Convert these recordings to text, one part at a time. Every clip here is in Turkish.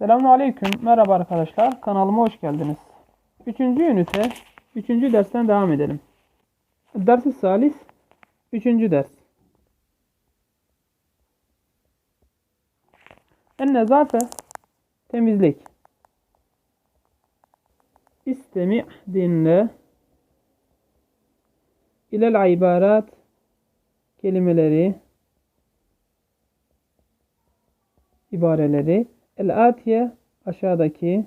Selamun Aleyküm. Merhaba arkadaşlar. Kanalıma hoş geldiniz. Üçüncü ünite, üçüncü dersten devam edelim. Dersi salis, üçüncü ders. En nezafe, temizlik. İstemi dinle. İlel ibarat, kelimeleri, ibareleri. El-atiye aşağıdaki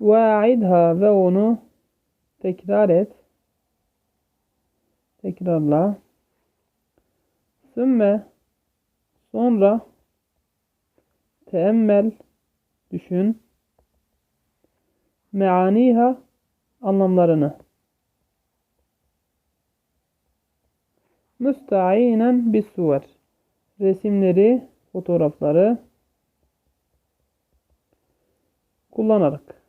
Va'idha ve onu tekrar et. Tekrarla. Sümme sonra teemmel düşün. Meaniha anlamlarını. Müsta'inen bis suver. Resimleri, fotoğrafları kullanarak.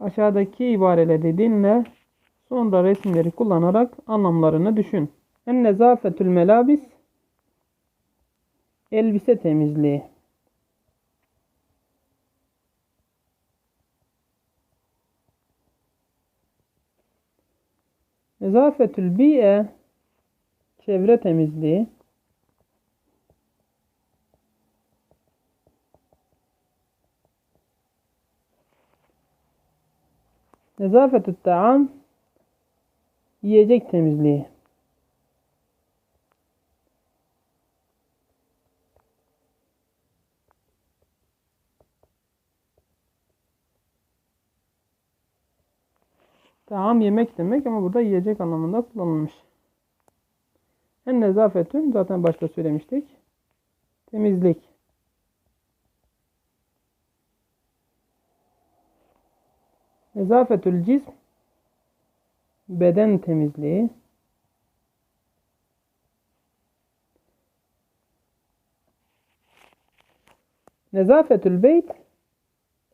Aşağıdaki ibareleri dinle. Sonra resimleri kullanarak anlamlarını düşün. En nezafetül melabis elbise temizliği. Nezafetül bi'e çevre temizliği. Nezafetü taam yiyecek temizliği. Taam yemek demek ama burada yiyecek anlamında kullanılmış. En nezafetün zaten başta söylemiştik. Temizlik. Nezafetül cism beden temizliği. Nezafetül beyt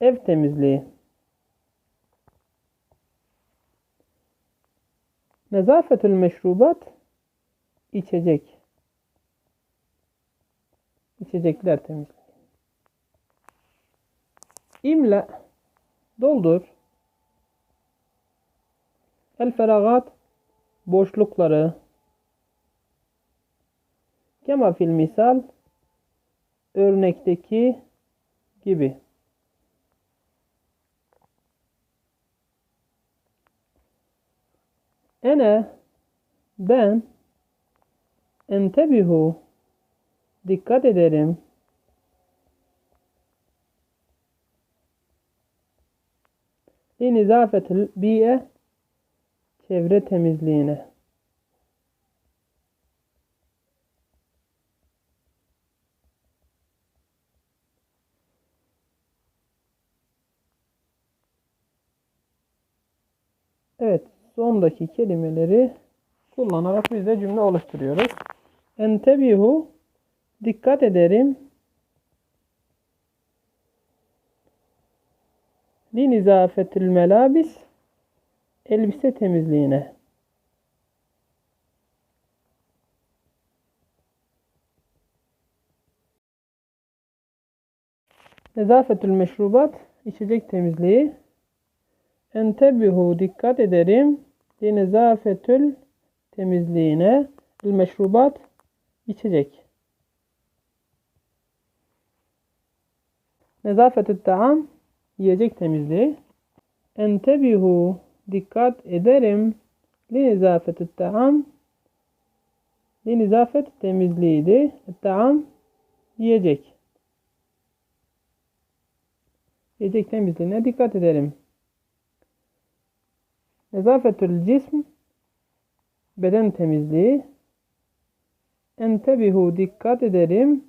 ev temizliği. Nezafetül meşrubat içecek. İçecekler temizliği. İmle doldur. El feragat boşlukları. Kema fil misal örnekteki gibi. Ene ben entebihu dikkat ederim. Linizafetil bi'e çevre temizliğine. Evet, sondaki kelimeleri kullanarak biz de cümle oluşturuyoruz. Entebihu dikkat ederim. Linizafetil melabis elbise temizliğine. Nezafetül meşrubat içecek temizliği. Entebihu dikkat ederim. Linezafetül temizliğine. El meşrubat içecek. Nezafetü taam yiyecek temizliği. Entebihu dikkat ederim. Linizafetü taam Linizafet temizliğiydi. Taam yiyecek. Yiyecek temizliğine dikkat ederim. Nezafetül cism beden temizliği. Entebihu dikkat ederim.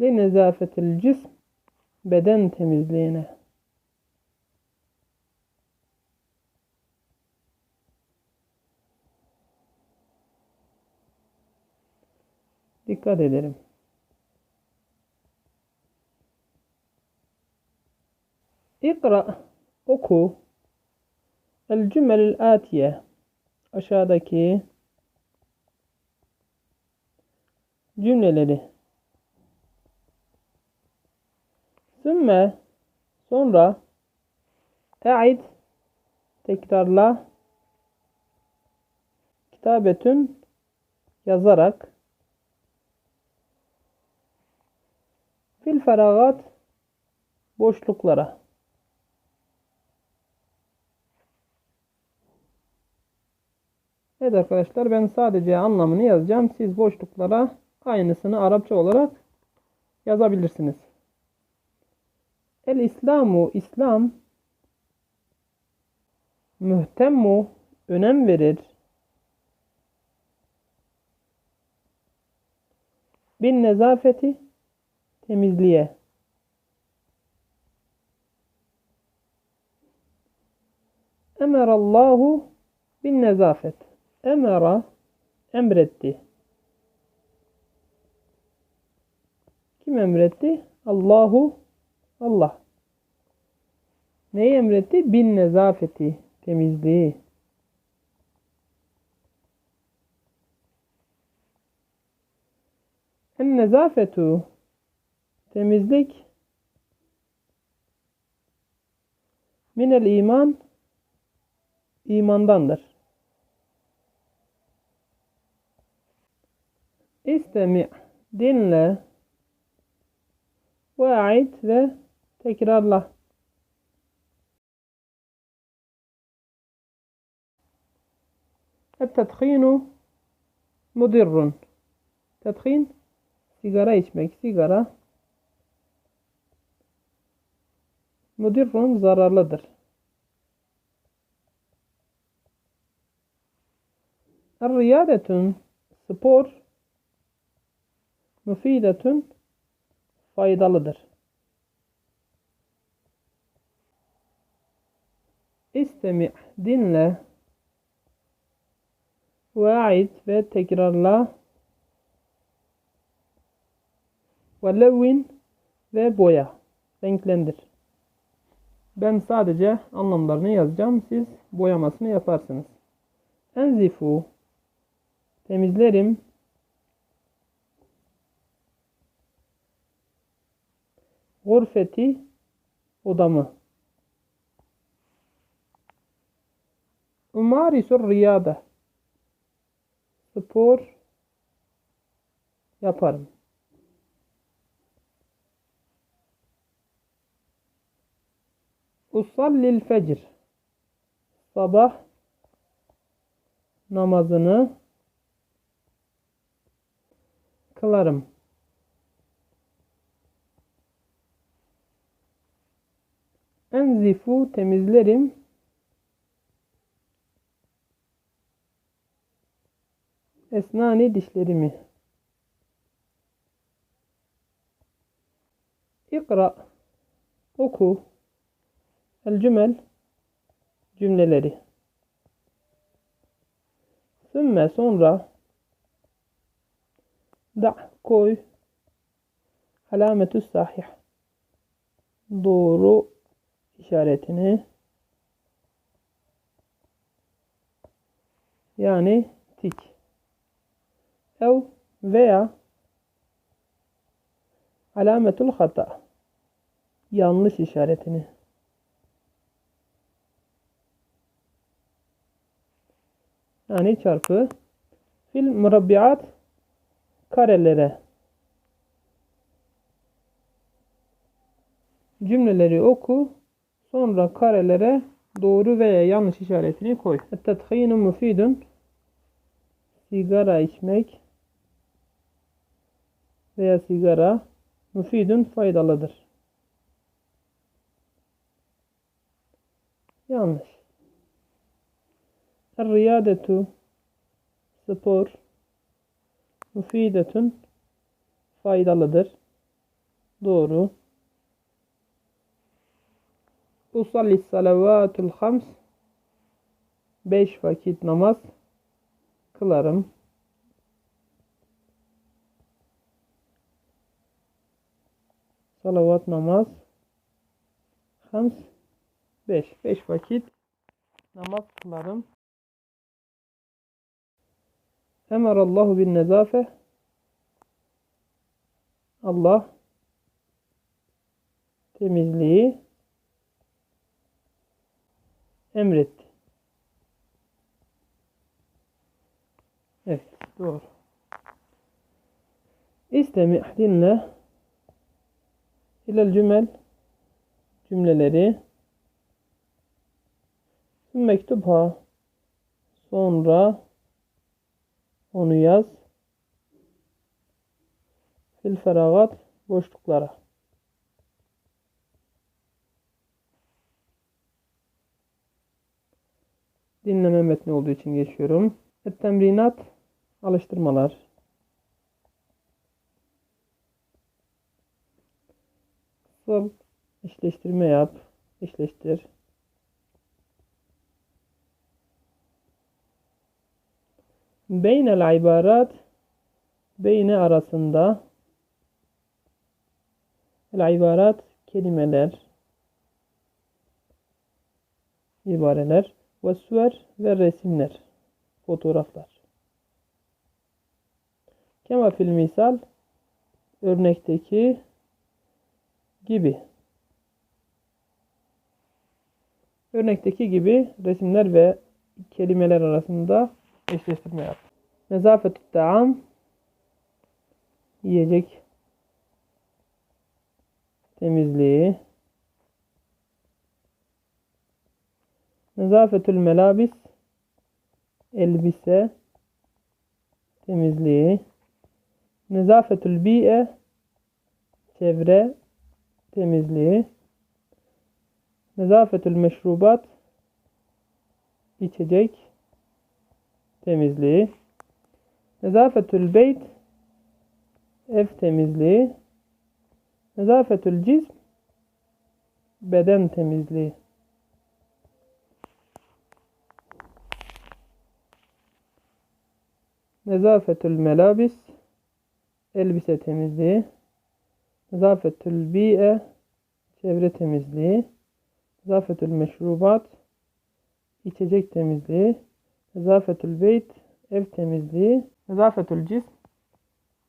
Li nezafetil cism beden temizliğine. Dikkat ederim. İkra oku El cümelül atiye aşağıdaki cümleleri. Sümme sonra e'id tekrarla kitabetün yazarak fil feragat boşluklara Evet arkadaşlar ben sadece anlamını yazacağım. Siz boşluklara aynısını Arapça olarak yazabilirsiniz. El İslamu İslam mühtemmu önem verir. Bin nezafeti temizliğe. Emerallahu bin nezafet. Emera emretti. Kim emretti? Allahu Allah. Neyi emretti? Bin nezafeti. Temizliği. En nezafetu temizlik minel iman imandandır. استمع dinle vaid ve tekrarla التدخين مضر. تدخين سيجارة. içmek سيجارة. مضر. zararlıdır الرياضة سبور müfidetun faydalıdır. İstemi dinle ve ve tekrarla ve levin ve boya renklendir. Ben sadece anlamlarını yazacağım. Siz boyamasını yaparsınız. Enzifu temizlerim. Gurfeti odamı. Umarisur riyade spor yaparım. Usallil fecr sabah namazını kılarım. Enzifu temizlerim. Esnani dişlerimi. İkra oku el cümel cümleleri. Sümme sonra da koy alametü sahih doğru işaretini. Yani tik. Ev veya alametul hata. Yanlış işaretini. Yani çarpı fil murabbiat karelere. Cümleleri oku sonra karelere doğru veya yanlış işaretini koy. Tedhinu mufidun sigara içmek veya sigara müfidun faydalıdır. Yanlış. Er-riyadetu spor müfidetun faydalıdır. Doğru. Usalli salavatul hams beş vakit namaz kılarım. Salavat namaz hams beş. Beş vakit namaz kılarım. Emarallahu bin nezafe. Allah temizliği emretti. Evet, doğru. İstemi dinle ilel cümel cümleleri mektubha sonra onu yaz fil feragat boşluklara dinleme metni olduğu için geçiyorum. Temrinat alıştırmalar. Sol eşleştirme yap. Eşleştir. Beynel ibarat beyne arasında el ibarat kelimeler ibareler ve suver ve resimler fotoğraflar. Kema fil misal örnekteki gibi. Örnekteki gibi resimler ve kelimeler arasında eşleştirme yap. Nezafetü taam yiyecek temizliği Nezafetül melabis elbise temizliği. Nezafetül bi'e çevre temizliği. Nezafetül meşrubat içecek temizliği. Nezafetül beyt ev temizliği. Nezafetül cism beden temizliği Nezafetül melabis elbise temizliği. Nezafetül bi'e çevre temizliği. Nezafetül meşrubat içecek temizliği. Nezafetül beyt ev temizliği. Nezafetül cism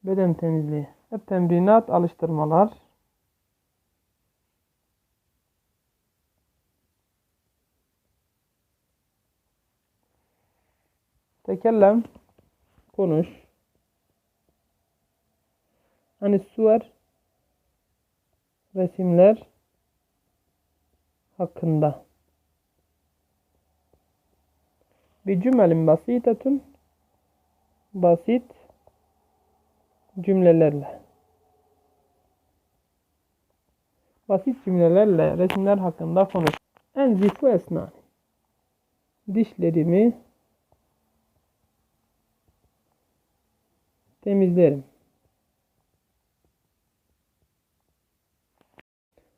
beden temizliği. Hep temrinat alıştırmalar. Tekellem konuş. Hani suver resimler hakkında. Bir cümelin basitetun basit cümlelerle. Basit cümlelerle resimler hakkında konuş. En zifu esnani. Dişlerimi temizlerim.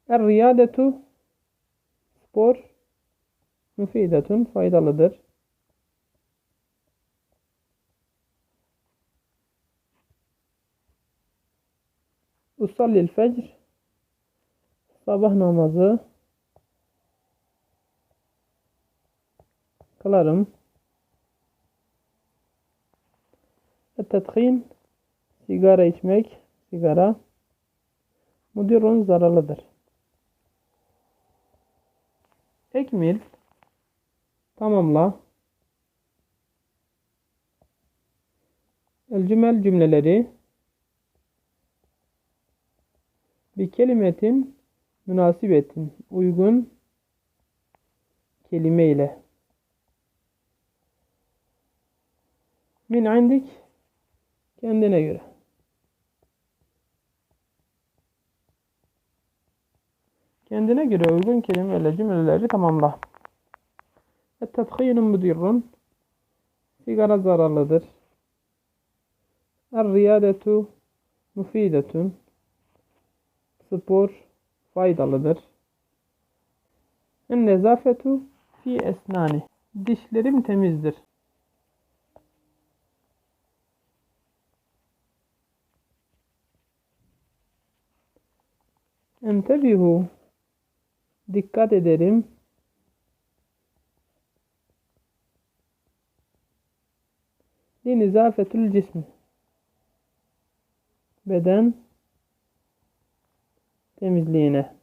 Er riyadetu spor müfidetun faydalıdır. Usallil fecr sabah namazı kılarım. Et-tedhin sigara içmek, sigara mudirun zararlıdır. Ekmil tamamla. El cümel cümleleri. Bir kelimetin münasibetin uygun kelime ile. Min indik kendine göre kendine göre uygun kelimelerle cümleleri tamamla et-tedhînun mudirrun sigara zararlıdır er-riyadetu mufidetun spor faydalıdır. En nezafetu fi esnani. Dişlerim temizdir. Entebihu. Dikkat ederim. Linizafetül cismi. Beden temizliğine.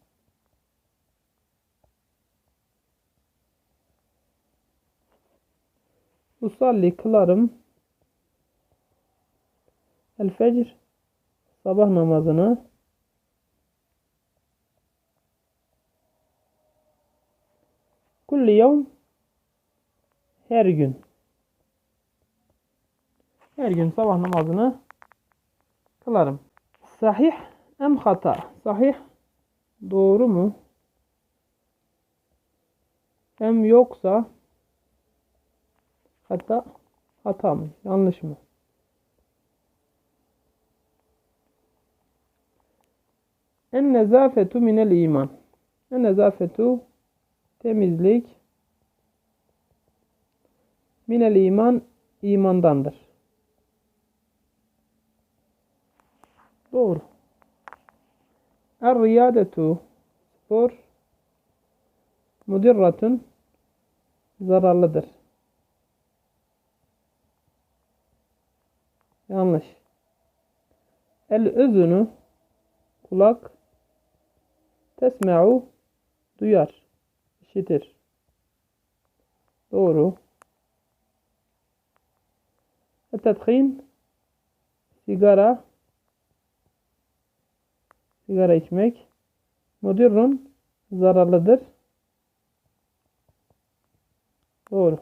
Usalli kılarım. El fecr sabah namazını kulli yevm her gün her gün sabah namazını kılarım. Sahih em hata? Sahih doğru mu? Hem yoksa hatta hata mı? Yanlış mı? En nezafetu minel iman. En nezafetu temizlik minel iman imandandır. Doğru. Er riyadetu spor mudirratun zararlıdır. Yanlış. El özünü kulak tesme'u duyar, işitir. Doğru. Tedhin sigara. Sigara içmek. Mudirrun. Zararlıdır. Doğru.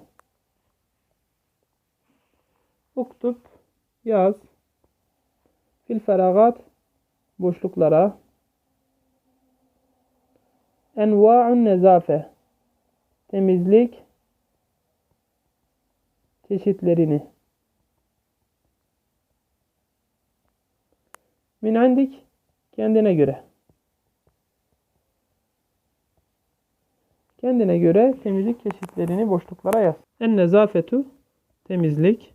Uktub. Yaz. Fil feragat. Boşluklara. Enva'un nezafe temizlik çeşitlerini. Min indik kendine göre. Kendine göre temizlik çeşitlerini boşluklara yaz. En nezafetu temizlik.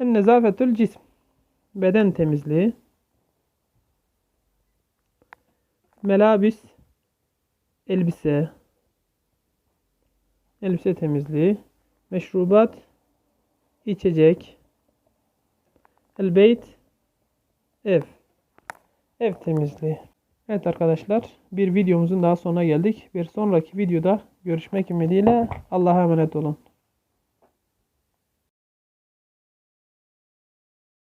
En nezafetül cism beden temizliği melabis elbise elbise temizliği meşrubat içecek el beyt ev ev temizliği Evet arkadaşlar bir videomuzun daha sonuna geldik. Bir sonraki videoda görüşmek ümidiyle Allah'a emanet olun.